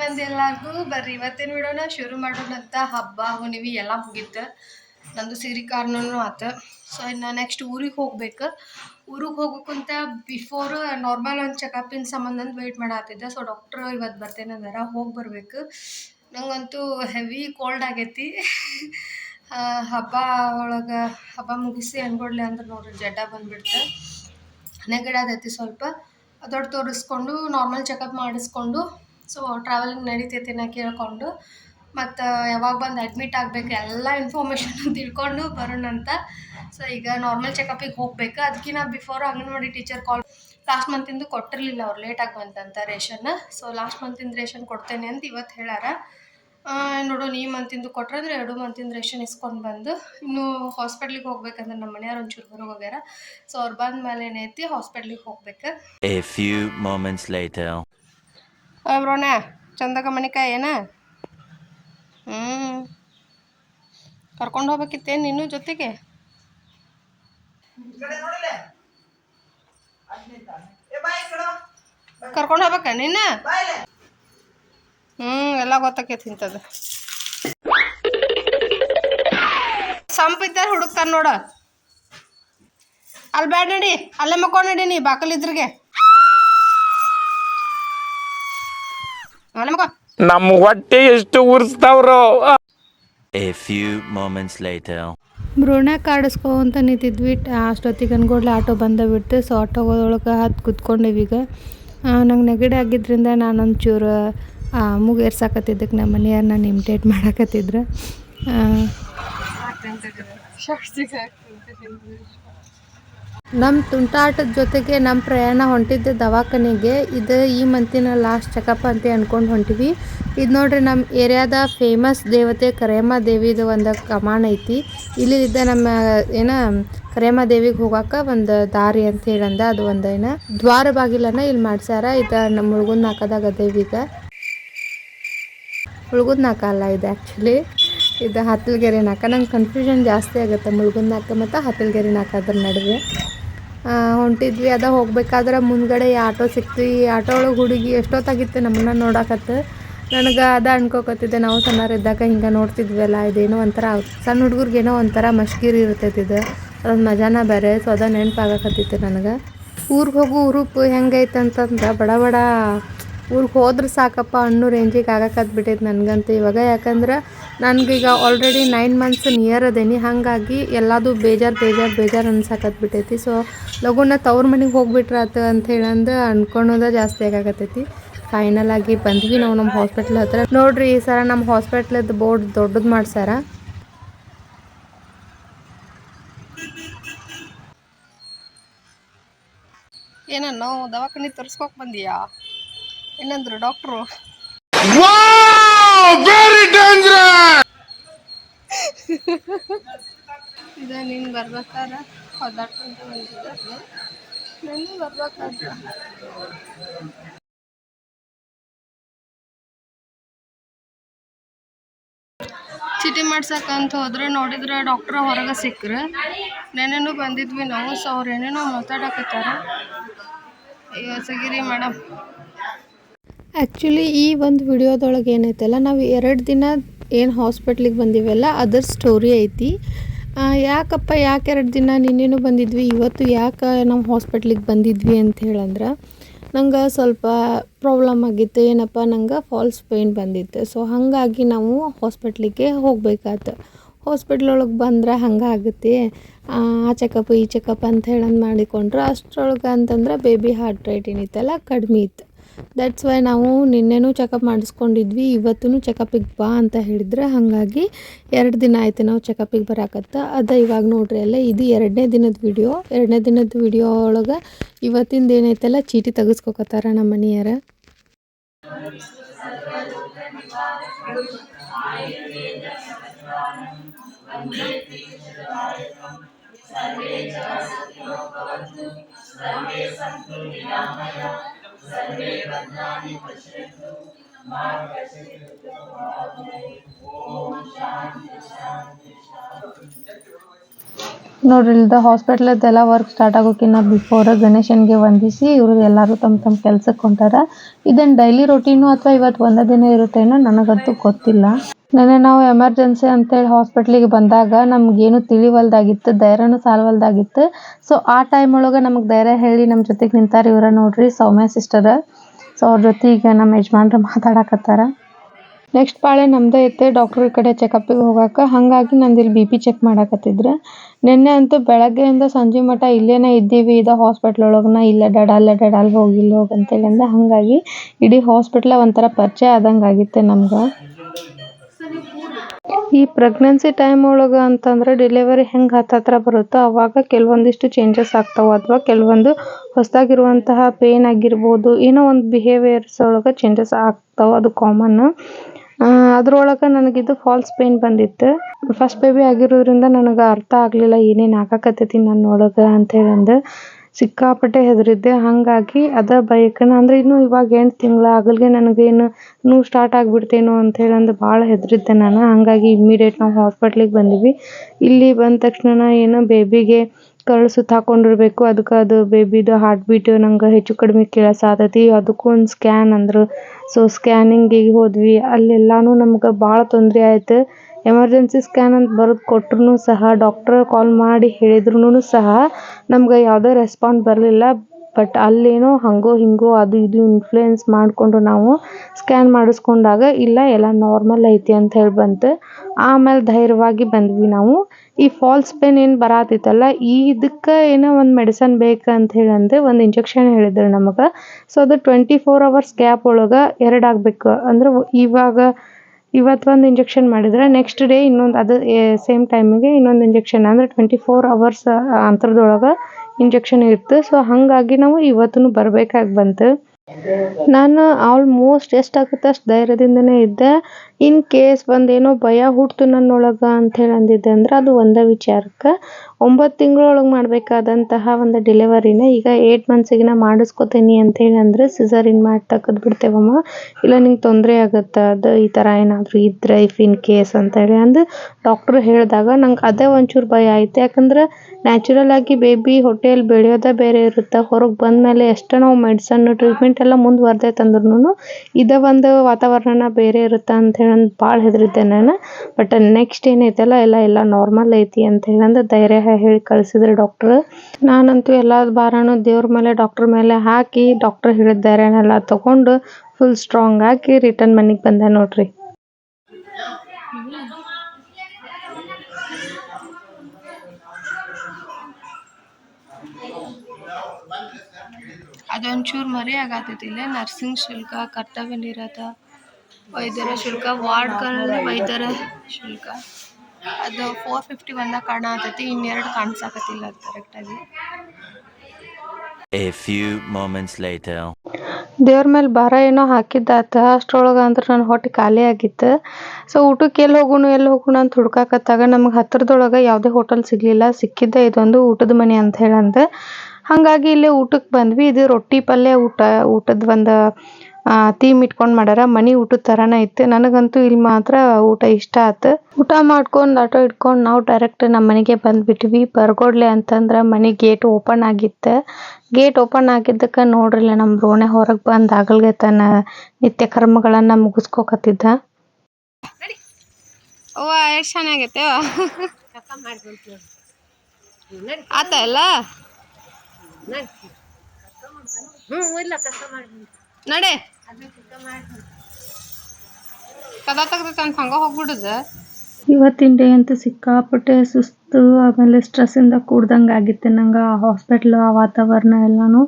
ಮಂದಿ ಎಲ್ಲಾರ್ಗೂ ಬರ್ರಿ. ಇವತ್ತೇನು ಬಿಡೋಣ ಶುರು ಮಾಡೋಣ ಅಂತ ಹಬ್ಬ ಹುಣಿವಿ ಎಲ್ಲ ಮುಗೀತು. ನಂದು ಸಿರಿ ಕಾರ್ನೂ ಆತು. ಸೊ ಇನ್ನು ನೆಕ್ಸ್ಟ್ ಊರಿಗೆ ಹೋಗ್ಬೇಕು. ಊರಿಗೆ ಹೋಗ್ಬೇಕಂತ ಬಿಫೋರ್ ನಾರ್ಮಲ್ ಒಂದು ಚೆಕಪಿನ ಸಂಬಂಧ ವೆಯ್ಟ್ ಮಾಡತ್ತಿದ್ದೆ ಸೊ ಡಾಕ್ಟ್ರು ಇವತ್ತು ಬರ್ತೇನೆ ಅಂದಾರ. ಹೋಗಿ ಬರಬೇಕು. ನಂಗಂತೂ ಹೆವಿ ಕೋಲ್ಡ್ ಆಗೈತಿ. ಹಬ್ಬ ಒಳಗೆ ಹಬ್ಬ ಮುಗಿಸಿ ಅನ್ಕೊಡ್ಲಿ ಅಂದ್ರೆ ನೋಡ್ರಿ ಜಡ್ಡ ಬಂದ್ಬಿಡ್ತು. ನೆಗಡಾದೈತಿ ಸ್ವಲ್ಪ. ದೊಡ್ಡ ತೋರಿಸ್ಕೊಂಡು ನಾರ್ಮಲ್ ಚೆಕಪ್ ಮಾಡಿಸ್ಕೊಂಡು ಸೊ ಟ್ರಾವೆಲಿಂಗ್ ನಡೀತೈತಿ ನಾ ಕೇಳ್ಕೊಂಡು, ಮತ್ತು ಯಾವಾಗ ಬಂದು ಅಡ್ಮಿಟ್ ಆಗಬೇಕು ಎಲ್ಲ ಇನ್ಫಾರ್ಮೇಷನ್ ತಿಳ್ಕೊಂಡು ಬರೋಣ ಅಂತ. ಸೊ ಈಗ ನಾರ್ಮಲ್ ಚೆಕಪಿಗೆ ಹೋಗ್ಬೇಕು. ಅದಕ್ಕಿಂತ before anganwadi teacher call last ಮಂತಿಂದು ಕೊಟ್ಟಿರಲಿಲ್ಲ ಅವ್ರು ಲೇಟಾಗಿ ಬಂತಂತ ರೇಷನ್. ಸೊ ಲಾಸ್ಟ್ ಮಂತಿಂದ ರೇಷನ್ ಕೊಡ್ತೇನೆ ಅಂತ ಇವತ್ತು ಹೇಳಾರ. ನೋಡು ನೀ ಮಂತಿಂದು ಕೊಟ್ರೆ ಅಂದರೆ ಎರಡು ಮಂತಿಂದ ರೇಷನ್ ಇಸ್ಕೊಂಡು ಬಂದು, ಇನ್ನು ಹಾಸ್ಪಿಟ್ಲಿಗೆ ಹೋಗ್ಬೇಕಂದ್ರೆ ನಮ್ಮ ಮನೆಯವ್ರು ಒಂಚೂರು ಹೊರಗೆ ಹೋಗ್ಯಾರ. ಸೊ ಅವ್ರು ಬಂದ ಮೇಲೆ ಏನೈತಿ ಹಾಸ್ಪಿಟ್ಲಿಗೆ ಹೋಗ್ಬೇಕು. Later. ಬ್ರೋಣ ಚಂದಾಗ ಏನ? ಹ್ಞೂ ಕರ್ಕೊಂಡು ಹೋಗ್ಬೇಕಿತ್ತೇನು ನಿನ್ನ ಜೊತೆಗೆ? ಕರ್ಕೊಂಡು ಹೋಗ್ಬೇಕ ನಿನ್ನ ಹ್ಞೂ ಎಲ್ಲ ಗೊತ್ತಾಕೈತಿ ಇಂಥದ್ದು ಸಂಪಿದ್ದಾರೆ ಹುಡುಕ್ತಾರ ನೋಡ. ಅಲ್ಲಿ ಬ್ಯಾಡ ನಡಿ, ಅಲ್ಲೇ ಮಕ್ಕೊಂಡು ನಡಿ ನೀ, ಬಾಕಲ್ ನಮ್ಮ ಹೊಟ್ಟೆ ಎಷ್ಟು ಉರ್ಸ್ತಾವ್ರೋ. ಎ ಫ್ಯೂ ಮೊಮೆಂಟ್ಸ್ ಲೇಟರ್ ಭ್ರೂಣ ಕಾಡಿಸ್ಕೊಂತ ನಿಂತಿದ್ವಿ. ಅಷ್ಟೊತ್ತಿಗೆ ಅನ್ಕೊಡ್ಲಿ ಆಟೋ ಬಂದ ಬಿಡ್ತು. ಸೊ ಆಟೋದೊಳಗೆ ಹತ್ತು ಕುತ್ಕೊಂಡೇವಿ ಈಗ. ನಂಗೆ ನೆಗಡಿ ಆಗಿದ್ದರಿಂದ ನಾನು ಒಂಚೂರು ಮುಗೇರ್ಸಾಕತ್ತಿದ್ದಕ್ಕೆ ನಮ್ಮ ಮನೆಯವ್ರು ನಾನು ಇಮಿಟೇಟ್ ಮಾಡಾಕತ್ತಿದ್ರು. ನಮ್ಮ ತುಂಟಾಟದ ಜೊತೆಗೆ ನಮ್ಮ ಪ್ರಯಾಣ ಹೊಂಟಿದ್ದ ದವಾಖಾನೆಗೆ ಇದು ಈ ಮಂತಿನ ಲಾಸ್ಟ್ ಚೆಕಪ್ ಅಂತ ಅಂದ್ಕೊಂಡು ಹೊಂಟಿವಿ. ಇದು ನೋಡ್ರಿ ನಮ್ಮ ಏರಿಯಾದ ಫೇಮಸ್ ದೇವತೆ ಕರೇಮ ದೇವಿದು ಒಂದು ಕಮಾನ್ ಐತಿ. ಇಲ್ಲಿದ್ದ ನಮ್ಮ ಏನ ಕರೇಮ ದೇವಿಗೆ ಹೋಗಾಕ ಒಂದು ದಾರಿ ಅಂತ ಹೇಳಂದ ಅದು ಒಂದು ಏನ. ದ್ವಾರ ಬಾಗಿಲನ್ನ ಇಲ್ಲಿ ಮಾಡ್ಸ್ಯಾರ. ಇದು ನಮ್ಮ ಮುಳುಗುದ್ ನಾಕದಾಗ ದೇವಿಗ ಮುಳುಗುದ್ ನಾಕ ಅಲ್ಲ ಇದು ಆ್ಯಕ್ಚುಲಿ ಇದು ಹತ್ತಲಗೆರೆ ನಾಕ. ನಂಗೆ ಕನ್ಫ್ಯೂಷನ್ ಜಾಸ್ತಿ ಆಗುತ್ತೆ ಮುಳುಗುದ್ ನಾಕ ಮತ್ತು ಹತ್ತಲಗೆರೆ ನಾಕ ಅದ್ರ ನಡುವೆ. ಹೊಂಟಿದ್ವಿ. ಅದ ಹೋಗ್ಬೇಕಾದ್ರೆ ಮುಂದ್ಗಡೆ ಈ ಆಟೋ ಸಿಕ್ತು. ಈ ಆಟೋ ಒಳಗೆ ಹುಡುಗಿ ಎಷ್ಟೊತ್ತಾಗಿತ್ತು ನಮ್ಮನ್ನ ನೋಡಕತ್ತು ನನಗೆ ಅದ ಅನ್ಕೋಕತ್ತಿದ್ದೆ. ನಾವು ಸಣ್ಣರಿದ್ದಾಗ ಹಿಂಗೆ ನೋಡ್ತಿದ್ವಲ್ಲ, ಇದೇನೋ ಒಂಥರ ಸಣ್ಣ ಹುಡುಗರಿಗೇನೋ ಒಂಥರ ಮಷ್ಕಿರಿ ಇರ್ತೈತಿ ಇದು ಅದೊಂದು ಮಜಾನ ಬೇರೆ ಸೊ, ಅದ ನೆನಪಾಗಕತ್ತಿತ್ತು ನನಗೆ. ಊರಿಗೆ ಹೋಗು ಉರುಪು ಹೆಂಗೈತೆ ಅಂತಂದ್ರೆ ಬಡ ಬಡ ಊರಿಗೆ ಹೋದ್ರೆ ಸಾಕಪ್ಪ ಅನ್ನೋ ರೇಂಜಿಗೆ ಆಗಕತ್ ಬಿಟ್ಟೈತೆ ನನಗಂತೂ ಇವಾಗ. ಯಾಕಂದ್ರೆ ನನಗೀಗ ಆಲ್ರೆಡಿ ನೈನ್ ಮಂತ್ಸ್ ನಿಯರ್ ಅದೇನಿ. ಹಾಗಾಗಿ ಎಲ್ಲದು ಬೇಜಾರು ಬೇಜಾರು ಬೇಜಾರು ಅನ್ಸಕತ್ ಬಿಟ್ಟೈತಿ ಸೊ ಲಗುನ ತವ್ರ ಮನೆಗೆ ಹೋಗ್ಬಿಟ್ರಾತು ಅಂತ ಹೇಳಂದು ಅನ್ಕೊಳೋದ ಜಾಸ್ತಿ ಆಗಾಕತ್ತೈತಿ. ಫೈನಲ್ ಆಗಿ ಬಂದ್ವಿ ನಾವು ನಮ್ಮ ಹಾಸ್ಪಿಟ್ಲ್ ಹತ್ರ. ನೋಡ್ರಿ ಈ ಸಲ ನಮ್ಮ ಹಾಸ್ಪಿಟ್ಲದ್ದು ಬೋರ್ಡ್ ದೊಡ್ಡದು ಮಾಡ್ಸಾರ ಏನನ್ನೋ ದವಾಖಾನೆ ತರ್ಸ್ಕೊಕ್ ಬಂದಿಯಾ? ಏನಂದ್ರು ಡಾಕ್ಟ್ರು. ಇದ ನೀನು ಬರ್ಬೇಕಾರ ಒದ್ದಾಡ್ಕೊಂತ ಬಂದಿದ್ದ. ನಾನು ಬರ್ಬೇಕಾದ್ರ. ಚೀಟಿ ಮಾಡ್ಸಕ್ಕಂತ ಅಂತ ಹೋದ್ರೆ ನೋಡಿದ್ರೆ ಡಾಕ್ಟ್ರ ಹೊರಗೆ ಸಿಕ್ಕರು. ನೆನೇನು ಬಂದಿದ್ವಿ ನಾವು ಸೊ ಅವ್ರು ಏನೇನೋ ಮಾತಾಡಕತ್ತಾರ. ಸಗಿರಿ ಮೇಡಮ್. ಆ್ಯಕ್ಚುಲಿ ಈ ಒಂದು ವಿಡಿಯೋದೊಳಗೆ ಏನೈತಲ್ಲ, ನಾವು ಎರಡು ದಿನ ಏನು ಹಾಸ್ಪಿಟ್ಲಿಗೆ ಬಂದಿವೆಲ್ಲ, ಅದರ ಸ್ಟೋರಿ ಐತಿ. ಯಾಕಪ್ಪ ಯಾಕೆ ಎರಡು ದಿನ ನಿನ್ನೇನು ಬಂದಿದ್ವಿ, ಇವತ್ತು ಯಾಕೆ ನಾವು ಹಾಸ್ಪಿಟ್ಲಿಗೆ ಬಂದಿದ್ವಿ ಅಂತ ಹೇಳಂದ್ರೆ, ನಂಗೆ ಸ್ವಲ್ಪ ಪ್ರಾಬ್ಲಮ್ ಆಗಿತ್ತು. ಏನಪ್ಪ ನಂಗೆ ಫಾಲ್ಸ್ ಪೇನ್ ಬಂದಿತ್ತು. ಸೊ ಹಾಗಾಗಿ ನಾವು ಹಾಸ್ಪಿಟ್ಲಿಗೆ ಹೋಗ್ಬೇಕಾಯ್ತು ಹಾಸ್ಪಿಟ್ಲ್ ಒಳಗೆ ಬಂದ್ರೆ ಹಂಗೆ ಆಗುತ್ತೆ. ಆ ಚೆಕಪ್ ಈ ಚೆಕಪ್ ಅಂತ ಹೇಳಂದು ಮಾಡಿಕೊಂಡ್ರು. ಅಷ್ಟರೊಳಗೆ ಅಂತಂದ್ರೆ ಬೇಬಿ ಹಾರ್ಟ್ ರೇಟ್ ಏನಿತ್ತಲ್ಲ, ಕಡಿಮೆ ಇತ್ತು. ದಟ್ಸ್ ವೈ ನಾವು ನಿನ್ನೆನೂ ಚೆಕಪ್ ಮಾಡಿಸ್ಕೊಂಡಿದ್ವಿ ಇವತ್ತೂ ಚೆಕಪಿಗೆ ಬಾ ಅಂತ ಹೇಳಿದ್ರೆ ಹಾಗಾಗಿ ಎರಡು ದಿನ ಆಯಿತು ನಾವು ಚೆಕಪಿಗೆ ಬರಾಕತ್ತ. ಅದು ಇವಾಗ ನೋಡ್ರಿ ಅಲ್ಲ ಇದು ಎರಡನೇ ದಿನದ ವಿಡಿಯೋ ಎರಡನೇ ದಿನದ ವಿಡಿಯೋ ಒಳಗೆ ಇವತ್ತಿಂದ ಏನೈತಲ್ಲ, ಚೀಟಿ ತೆಗೆಸ್ಕೊಕತ್ತಾರ ನಮ್ಮ ಮನೆಯರ ನೋಡ್ರಿ, ಇಲ್ದ ಹಾಸ್ಪಿಟ್ಲದ್ದೆಲ್ಲ ವರ್ಕ್ ಸ್ಟಾರ್ಟ್ ಆಗೋಕಿನ್ನ ಬಿಫೋರ್ ಗಣೇಶನ್ಗೆ ವಂದಿಸಿ ಇವರು ಎಲ್ಲರೂ ತಮ್ಮ ತಮ್ಮ ಕೆಲ್ಸಕ್ಕೆ ಹೊಂಟಾರ. ಇದನ್ ಡೈಲಿ ರೊಟೀನು ಅಥವಾ ಇವತ್ತು ಒಂದೇ ದಿನ ಇರುತ್ತೇನೋ ನನಗಂತೂ ಗೊತ್ತಿಲ್ಲ. ನೆನ್ನೆ ನಾವು ಎಮರ್ಜೆನ್ಸಿ ಅಂತೇಳಿ ಹಾಸ್ಪಿಟ್ಲಿಗೆ ಬಂದಾಗ ನಮಗೇನು ತಿಳಿವಲ್ದಾಗಿತ್ತು, ಧೈರ್ಯನೂ ಸಾಲ್ವಲ್ದಾಗಿತ್ತು. ಸೊ ಆ ಟೈಮ್ ಒಳಗೆ ನಮಗೆ ಧೈರ್ಯ ಹೇಳಿ ನಮ್ಮ ಜೊತೆಗೆ ನಿಂತಾರೆ ಇವರ ನೋಡ್ರಿ, ಸೌಮ್ಯ ಸಿಸ್ಟರ್ ಸೊ ಅವ್ರ ಜೊತೆ ಈಗ ನಮ್ಮ ಯಜಮಾನ್ರು ಮಾತಾಡಕತ್ತಾರ. ನೆಕ್ಸ್ಟ್ ಪಾಳೆ ನಮ್ಮದೇ ಐತೆ ಡಾಕ್ಟ್ರ್ ಕಡೆ ಚೆಕಪ್ಪಿಗೆ ಹೋಗಾಕ. ಹಾಗಾಗಿ ನಂದು ಇಲ್ಲಿ ಬಿ ಪಿ ಚೆಕ್ ಮಾಡಾಕತ್ತಿದ್ರು. ನಿನ್ನೆ ಅಂತೂ ಬೆಳಗ್ಗೆಯಿಂದ ಸಂಜೆ ಮಟ ಇಲ್ಲೇನೇ ಇದ್ದೀವಿ, ಇದು ಹಾಸ್ಪಿಟ್ಲ್ ಒಳಗನ, ಇಲ್ಲ ಡಡಲ್ಲ ಡಡಲ್ ಹೋಗಿಲ್ಲ ಅಲ್ಲಿ ಹೋಗಿ, ಇಲ್ಲಿ ಹೋಗಿ ಅಂತೇಳಿ ಅಂದ. ಹಾಗಾಗಿ ಇಡೀ ಹಾಸ್ಪಿಟ್ಲ ಒಂಥರ ಪರಿಚಯ ಆದಂಗೆ ಆಗಿತ್ತು ನಮ್ಗೆ. ಈ ಪ್ರೆಗ್ನೆನ್ಸಿ ಟೈಮ್ ಒಳಗೆ ಅಂತಂದ್ರೆ ಡೆಲಿವರಿ ಹೆಂಗೆ ಹತ್ತತ್ರ ಬರುತ್ತೋ ಅವಾಗ ಕೆಲವೊಂದಿಷ್ಟು ಚೇಂಜಸ್ ಆಗ್ತಾವೆ. ಅಥವಾ ಕೆಲವೊಂದು ಹೊಸದಾಗಿರುವಂತಹ ಪೇನ್ ಆಗಿರ್ಬೋದು, ಏನೋ ಒಂದು ಬಿಹೇವಿಯರ್ಸ್ ಒಳಗೆ ಚೇಂಜಸ್ ಆಗ್ತಾವೆ ಅದು ಕಾಮನ್ ಅದ್ರೊಳಗೆ ನನಗಿದು ಫಾಲ್ಸ್ ಪೇನ್ ಬಂದಿತ್ತು. ಫಸ್ಟ್ ಬೇಬಿ ಆಗಿರೋದ್ರಿಂದ ನನಗೆ ಅರ್ಥ ಆಗಲಿಲ್ಲ, ಏನೇನು ಆಗಾಕತ್ತೈತಿ ನನ್ನೊಳಗೆ ಅಂತೇಳಿ ಅಂದು ಸಿಕ್ಕಾಪಟ್ಟೆ ಹೆದರಿದ್ದೆ. ಹಾಗಾಗಿ ಅದ ಬೈಕನ ಅಂದ್ರೆ ಇನ್ನು ಇವಾಗ ಎಂಟು ತಿಂಗಳು ಆಗಲ್ಗೆ ನನಗೇನು ನೋವು ಸ್ಟಾರ್ಟ್ ಆಗಿಬಿಡ್ತೇನೋ ಅಂತೇಳಿ ಅಂದು ಭಾಳ ಹೆದರಿದ್ದೆ ನಾನು. ಹಾಗಾಗಿ ಇಮ್ಮಿಡಿಯೇಟ್ ನಾವು ಹಾಸ್ಪಿಟ್ಲಿಗೆ ಬಂದ್ವಿ. ಇಲ್ಲಿ ಬಂದ ತಕ್ಷಣ ಏನು ಬೇಬಿಗೆ ಕರಳು ಸುತ್ತ ಹಾಕೊಂಡಿರ್ಬೇಕು. ಅದಕ್ಕೆ ಅದು ಬೇಬಿದು ಹಾರ್ಟ್ ಬೀಟ್ ನಂಗೆ ಹೆಚ್ಚು ಕಡಿಮೆ ಕೇಳಿಸಾತೈತಿ ಅದಕ್ಕೂ ಒಂದು ಸ್ಕ್ಯಾನ್ ಅಂದರು. ಸೊ ಸ್ಕ್ಯಾನಿಂಗಿಗೆ ಹೋದ್ವಿ. ಅಲ್ಲೆಲ್ಲಾನು ನಮ್ಗೆ ಭಾಳ ತೊಂದರೆ ಆಯ್ತು. ಎಮರ್ಜೆನ್ಸಿ ಸ್ಕ್ಯಾನ್ ಅಂತ ಬರೆದು ಕೊಟ್ರು ಸಹ, ಡಾಕ್ಟ್ರ್ ಕಾಲ್ ಮಾಡಿ ಹೇಳಿದ್ರು ಸಹ ನಮ್ಗೆ ಯಾವುದೇ ರೆಸ್ಪಾಂಡ್ ಬರಲಿಲ್ಲ. ಬಟ್ ಅಲ್ಲೇನೋ ಹಾಗೋ ಹೀಗೋ ಅದು ಇದು ಇನ್ಫ್ಲುಯೆನ್ಸ್ ಮಾಡಿಕೊಂಡು ನಾವು ಸ್ಕ್ಯಾನ್ ಮಾಡಿಸ್ಕೊಂಡಾಗ, ಇಲ್ಲ, ಎಲ್ಲ ನಾರ್ಮಲ್ ಐತಿ ಅಂತ ಹೇಳಿ ಬಂತು. ಆಮೇಲೆ ಧೈರ್ಯವಾಗಿ ಬಂದ್ವಿ ನಾವು. ಈ ಫಾಲ್ಸ್ ಪೇನ್ ಏನು ಬರಾತಿತ್ತಲ್ಲ, ಈ ಇದಕ್ಕೆ ಏನೋ ಒಂದು ಮೆಡಿಸನ್ ಬೇಕು ಅಂತ ಹೇಳಿ ಅಂದರೆ ಒಂದು ಇಂಜೆಕ್ಷನ್ ಹೇಳಿದ್ರು ನಮಗೆ. ಸೊ ಅದು ಟ್ವೆಂಟಿ ಫೋರ್ ಅವರ್ಸ್ ಗ್ಯಾಪ್ ಒಳಗೆ ಎರಡಾಗಬೇಕು. ಅಂದ್ರೆ ಇವಾಗ ಇವತ್ತು ಒಂದು ಇಂಜೆಕ್ಷನ್ ಮಾಡಿದರೆ ನೆಕ್ಸ್ಟ್ ಡೇ ಇನ್ನೊಂದು ಅದು ಸೇಮ್ ಟೈಮಿಗೆ ಇನ್ನೊಂದು ಇಂಜೆಕ್ಷನ್ ಅಂದರೆ ಟ್ವೆಂಟಿ ಫೋರ್ ಅವರ್ಸ್ ಅಂತರದೊಳಗೆ ಇಂಜೆಕ್ಷನ್ ಇತ್ತು. ಸೊ ಹಾಗಾಗಿ ನಾವು ಇವತ್ತೂ ಬರಬೇಕಾಗಿ ಬಂತು. ನಾನು ಆಲ್ಮೋಸ್ಟ್ ಎಷ್ಟಾಗುತ್ತೆ ಅಷ್ಟು ಧೈರ್ಯದಿಂದನೇ ಇದ್ದೆ. ಇನ್ ಕೇಸ್ ಒಂದೇನೋ ಭಯ ಹುಟ್ತು ನನ್ನೊಳಗೆ ಅಂಥೇಳಿ ಅಂದಿದ್ದೆ ಅಂದ್ರೆ ಅದು ಒಂದೇ ವಿಚಾರಕ್ಕೆ. ಒಂಬತ್ತು ತಿಂಗಳೊಳಗೆ ಮಾಡಬೇಕಾದಂತಹ ಒಂದು ಡೆಲಿವರಿನ ಈಗ ಏಯ್ಟ್ ಮಂತ್ಸಿಗೆ ಮಾಡಿಸ್ಕೊತೀನಿ ಅಂಥೇಳಿ ಅಂದರೆ ಸಿಸರಿನ್ ಮಾಡಿ ತೆಗೆದು ಬಿಡ್ತೇವಮ್ಮ. ಇಲ್ಲ ನಿಂಗೆ ತೊಂದರೆ ಆಗುತ್ತೆ, ಅದು ಈ ಥರ ಏನಾದರೂ ಇದ್ರೆ ಇಫ್ ಇನ್ ಕೇಸ್ ಅಂತೇಳಿ ಅಂದು ಡಾಕ್ಟ್ರು ಹೇಳಿದಾಗ ನಂಗೆ ಅದೇ ಒಂಚೂರು ಭಯ ಐತೆ ಯಾಕಂದ್ರೆ ನ್ಯಾಚುರಲ್ ಆಗಿ ಬೇಬಿ ಹೊಟ್ಟೆಯಲ್ಲಿ ಬೆಳೆಯೋದೇ ಬೇರೆ ಇರುತ್ತೆ, ಹೊರಗೆ ಬಂದಮೇಲೆ ಎಷ್ಟೋ ನಾವು ಮೆಡಿಸನ್ ಟ್ರೀಟ್ಮೆಂಟ್ ಎಲ್ಲ ಮುಂದುವರ್ದೈತೆ ಅಂದ್ರೂ ಇದೇ ಒಂದು ವಾತಾವರಣನ ಬೇರೆ ಇರುತ್ತೆ ಅಂತ ಭಾಳ ಹೆದರಿದ್ದೆ ನಾನು. ಬಟ್ ನೆಕ್ಸ್ಟ್ ಏನೈತಲ್ಲ, ಎಲ್ಲ ಎಲ್ಲ ನಾರ್ಮಲ್ ಐತಿ ಅಂತ ಹೇಳಂದು ಧೈರ್ಯ ಹೇಳಿ ಕಳಿಸಿದ್ರು ಡಾಕ್ಟ್ರ್ ನಾನಂತೂ ಎಲ್ಲ ಭಾರನೂ ದೇವ್ರ ಮೇಲೆ ಡಾಕ್ಟ್ರ್ ಮೇಲೆ ಹಾಕಿ ಡಾಕ್ಟ್ರ್ ಹೇಳಿದ ಧೈರ್ಯನೆಲ್ಲ ತೊಗೊಂಡು ಫುಲ್ ಸ್ಟ್ರಾಂಗ್ ಆಗಿ ರಿಟರ್ನ್ ಮನೆಗೆ ಬಂದೆ ನೋಡ್ರಿ. ಅದೊಂಚೂರು ಮರಿ ಆಗತ್ತೈತಿಲ್ಲ ನರ್ಸಿಂಗ್ ಶುಲ್ಕ, ಕರ್ತವ್ಯ ನಿರತ. ವೈದ್ಯರ ಶುಲ್ಕ ವಾರ್ಡ್ಗಳಲ್ಲಿ ವೈದ್ಯರ ಶುಲ್ಕ. ಅದು ಫೋರ್ ಫಿಫ್ಟಿ ಒಂದಾಗ ಕಾಣತೈತಿ ಇನ್ನೆರಡು ಕಾಣಿಸಕತ್ತಿಲ್ಲ ಅದು ಕರೆಕ್ಟಾಗಿ A few moments later. ದೇವ್ರ ಮೇಲೆ ಭಾರ ಏನೋ ಹಾಕಿದ್ದಾತ ಅಷ್ಟ್ರೊಳಗೆ ಅಂದ್ರೆ ನನ್ನ ಹೊಟ್ಟೆ ಖಾಲಿ ಆಗಿತ್ತು. ಸೊ ಊಟಕ್ಕೆ ಎಲ್ಲಿ ಹೋಗೋಣ ಎಲ್ಲಿ ಹೋಗೋಣ ಅಂತ ಹುಡ್ಕಾಕತ್ತಾಗ ನಮ್ಗೆ ಹತ್ತಿರದೊಳಗೆ ಯಾವುದೇ ಹೋಟೆಲ್ ಸಿಗಲಿಲ್ಲ ಸಿಕ್ಕಿದ್ದೆ ಇದೊಂದು ಊಟದ ಮನೆ ಅಂತ ಹೇಳಂದು. ಹಾಗಾಗಿ ಇಲ್ಲೇ ಊಟಕ್ಕೆ ಬಂದ್ವಿ ಇದು ರೊಟ್ಟಿ ಪಲ್ಯ ಊಟ ಊಟದ ಒಂದು ಥೀಮ್ ಇಟ್ಕೊಂಡು ಮಾಡ್ಯಾರ ಮನೆ ಊಟದ ಥರನೇ ಇತ್ತು. ನನಗಂತೂ ಇಲ್ಲಿ ಮಾತ್ರ ಊಟ ಇಷ್ಟ ಆಯ್ತು ಊಟ ಮಾಡ್ಕೊಂಡು ಆಟೋ ಇಟ್ಕೊಂಡು ನಾವು ಡೈರೆಕ್ಟ್ ನಮ್ಮ ಮನೆಗೆ ಬಂದ್ಬಿಟ್ವಿ. ಬರ್ಗೋಡ್ಲೆ ಅಂತಂದ್ರೆ ಮನೆ ಗೇಟ್ ಓಪನ್ ಆಗಿತ್ತು. ಗೇಟ್ ಓಪನ್ ಆಗಿದ್ದಕ್ಕೆ ನೋಡ್ರಿಲ್ಲ ನಮ್ಮ ರೋಣೆ ಹೊರಗೆ ಬಂದು ಆಗಲ್ಗೆ ತನ್ನ ನಿತ್ಯ ಕರ್ಮಗಳನ್ನು ಮುಗಿಸ್ಕೊಕತ್ತಿದ್ದ. ಅವ್ವ ಎಷ್ಟು ಚೆನ್ನಾಗೈತೆ ಆತ ಎಲ್ಲ? ನಡೆ. ಕದ ತೆಗ್ದೈತೆ ತಂದು ಹಂಗ ಹೋಗ್ಬಿಡುದು. ಇವತ್ತಿನ ಡೇ ಅಂತೂ ಸಿಕ್ಕಾಪಟ್ಟೆ ಸುಸ್ತು ಆಮೇಲೆ ಸ್ಟ್ರೆಸ್ಸಿಂದ ಕೂಡ್ದಂಗೆ ಆಗಿತ್ತು. ನಂಗೆ ಆ ಹಾಸ್ಪಿಟ್ಲ್ ಆ ವಾತಾವರಣ ಎಲ್ಲನೂ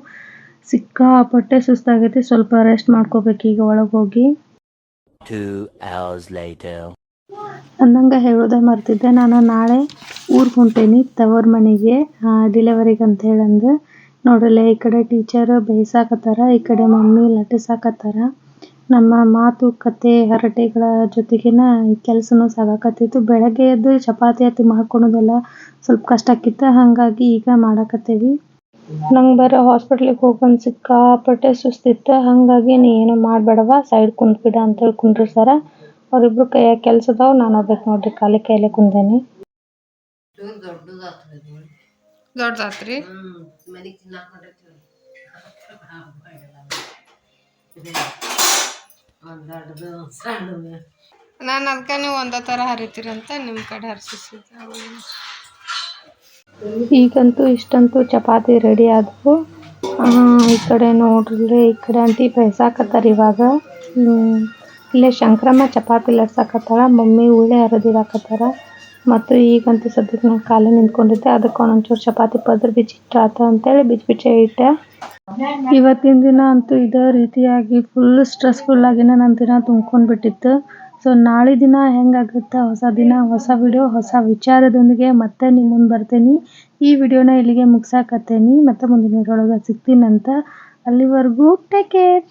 ಸಿಕ್ಕಾಪಟ್ಟೆ ಸುಸ್ತಾಗೈತಿ. ಸ್ವಲ್ಪ ರೆಸ್ಟ್ ಮಾಡ್ಕೋಬೇಕು ಈಗ ಒಳಗೆ ಹೋಗಿ. ಅಂದಂಗೆ ಹೇಳೋದೇ ಮರ್ತಿದ್ದೆ. ನಾನು ನಾಳೆ ಊರಿಗೆ ಹೊಂಟೇನಿ ತವರ್ ಮನೆಗೆ ಡಿಲೆವರಿಗೆ ಅಂತ ಹೇಳಂದು. ನೋಡಲ್ಲ ಈ ಕಡೆ ಟೀಚರ್ ಬೈಸಾಕತ್ತಾರ, ಈ ಕಡೆ ಮಮ್ಮಿ ಲಟ್ಟಿಸಾಕತ್ತಾರ ನಮ್ಮ ಮಾತು, ಕತೆ, ಹರಟೆಗಳ ಜೊತೆಗಿನ ಈ ಕೆಲಸನೂ ಸಾಗಾಕತ್ತಿತ್ತು. ಬೆಳಗ್ಗೆ ಎದ್ದು ಚಪಾತಿ ಅತಿ ಮಾಡ್ಕೊಳೋದೆಲ್ಲ ಸ್ವಲ್ಪ ಕಷ್ಟ ಆಕಿತ್ತು ಹಾಗಾಗಿ ಈಗ ಮಾಡಾಕತ್ತೇವಿ. ನಂಗೆ ಬರೋ ಹಾಸ್ಪಿಟ್ಲಿಗೆ ಹೋಗಿ ಬಂದು ಸಿಕ್ಕಾಪಟ್ಟೆ ಸುಸ್ತಿತ್ತು, ಹಾಗಾಗಿ ನೀ ಏನು ಮಾಡಬೇಡವ ಸೈಡ್ ಕುಂತ್ಬಿಡ ಅಂತೇಳಿ ಕುಂಡ್ರಿಸ್ಯಾರ ಅವರಿಬ್ರು ಕೈಯಾಗ ಕೆಲಸ ಅದಾವ, ನಾನು ಹೋಗ್ಬೇಕು ನೋಡ್ರಿ, ಖಾಲಿ ಕೈಯಲ್ಲೇ ಕುಂದೇನಿ. ದೊಡ್ಡದಾತ್ರಿ. ನಾನು ಅದಕ್ಕೆ ನೀವು ಒಂದೇ ಥರ ಹರಿತೀರಂತ ಅಂತ ನಿಮ್ಮ ಕಡೆ ಹರಿಸಿದ್ದೆ ಈಗಂತೂ ಇಷ್ಟಂತೂ ಚಪಾತಿ ರೆಡಿ ಆದವು. ಈ ಕಡೆ ನೋಡ್ರಿ ಈ ಕಡೆ ಆಂಟಿ ಬೇಯ್ಸಾಕತ್ತಾರ ಇವಾಗ. ಹ್ಮ್. ಇಲ್ಲೇ ಶಂಕ್ರಮ್ಮ ಚಪಾತಿ ಲಟ್ಸಾಕತ್ತಾಳ ಮಮ್ಮಿ ಉಳ್ಳೆ ಹರಿದಿರಾಕತ್ತಾರ. ಮತ್ತು ಈಗಂತೂ ಸದ್ಯಕ್ಕೆ ನಾನು ಖಾಲಿ ನಿಂತ್ಕೊಂಡಿದ್ದೆ. ಅದಕ್ಕೆ ಒಂಚೂರು ಚಪಾತಿ, ಪದ್ರ ಬಿಚ್ಚಿಟ್ಟ ಆತ ಅಂತೇಳಿ ಬಿಚ್ಚಿ ಬಿಚ್ಚಿ ಇಟ್ಟೆ. ಇವತ್ತಿನ ದಿನ ಅಂತೂ ಇದೇ ರೀತಿಯಾಗಿ ಫುಲ್ ಸ್ಟ್ರೆಸ್ಫುಲ್ ಆಗಿನ ನನ್ನ ದಿನ ತುಂಬ್ಕೊಂಡ್ಬಿಟ್ಟಿತ್ತು. ಸೊ ನಾಳೆ ದಿನ ಹೆಂಗಾಗುತ್ತೆ? ಹೊಸ ದಿನ, ಹೊಸ ವಿಡಿಯೋ ಹೊಸ ವಿಚಾರದೊಂದಿಗೆ ಮತ್ತೆ ನಿಮ್ಮ ಮುಂದೆ ಬರ್ತೀನಿ. ಈ ವಿಡಿಯೋನ ಇಲ್ಲಿಗೆ ಮುಗ್ಸಾಕತ್ತೇನಿ. ಮತ್ತೆ ಮುಂದಿನ ವಿಡಿಯೋ ಒಳಗೆ ಸಿಗ್ತೀನಂತ ಅಲ್ಲಿವರೆಗೂ ಟೇಕ್ ಕೇರ್